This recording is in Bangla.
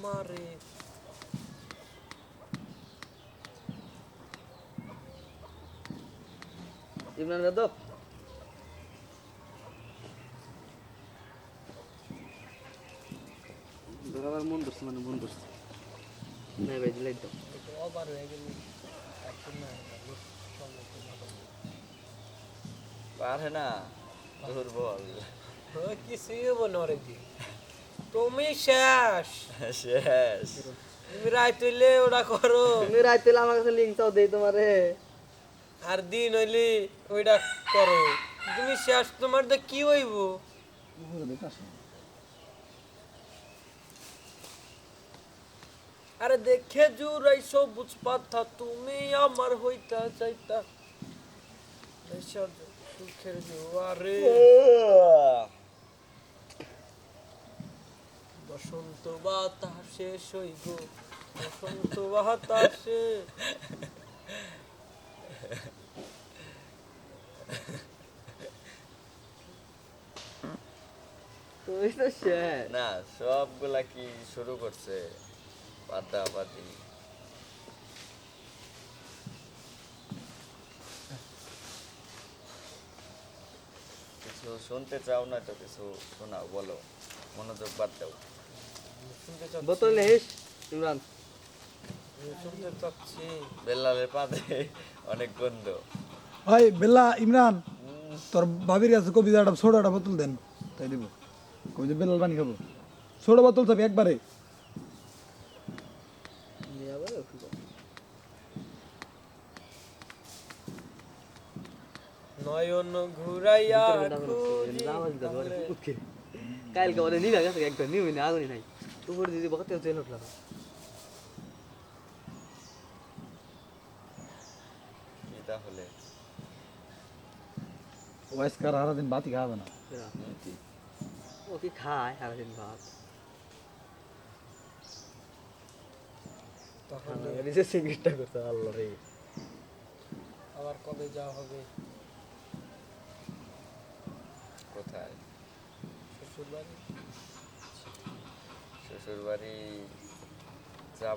তোমারে ইমরান যাদব ধরাবার মন ধরছে মানে মন ধরছে না ভাই দিলাই তো অবার হয়ে গেলি না পারে না দুর্বল কিছুই হব না রে জি তুমি শেষ। শেষ। তুমি রাত হইলে ওটা করো। তুমি রাত পেলে আমার কাছে লিঙ্ক চাও দেই তোমারে। আর দিন হইলে ওইটা করো। তুমি শেষ তোমার তো কি হইব? আরে দেখে জুরাই সবুজ পাতা তুমি আমার হইতা চাইতা। সুখের জোয়ারে বসন্ত বাতাসে সইব বসন্ত বাতাসে। তুমি তো শেষ। না সবগুলা কি শুরু করছে? পাতাপাতি কিছু শুনতে চাও না তো কিছু শোনাও বলো। মনোযোগ বাদ দাও। বোতল নেহিস ইমরান। শুনতে চাচ্ছি। বেল্লালের পাতে অনেক গন্ধ। ভাই বেল্লা ইমরান তোর ভাবির কাছে কবি একটা ছোট একটা বোতল দেন তাই দিব। কবি যে বেলাল পানি খাব। ছোট বোতল একবারে। নয়ন ঘুরাইয়া। কালকে আমাদের নিবে গেছে একবার নিবি না আগুনি নাই। উপরে দিদি বকতে চলে উঠলাম। কি তাহলে। ওয়াইসকার সারাদিন বাতি খাবে না। ও কি খায় সারাদিন ভাত? তাহলে নিজে সিঙ্গিসটা করতে আল্লাহ রে। আবার কবে যাওয়া হবে? কোথায়? শ্বশুর বাড়ি শ্বশুর বাড়ি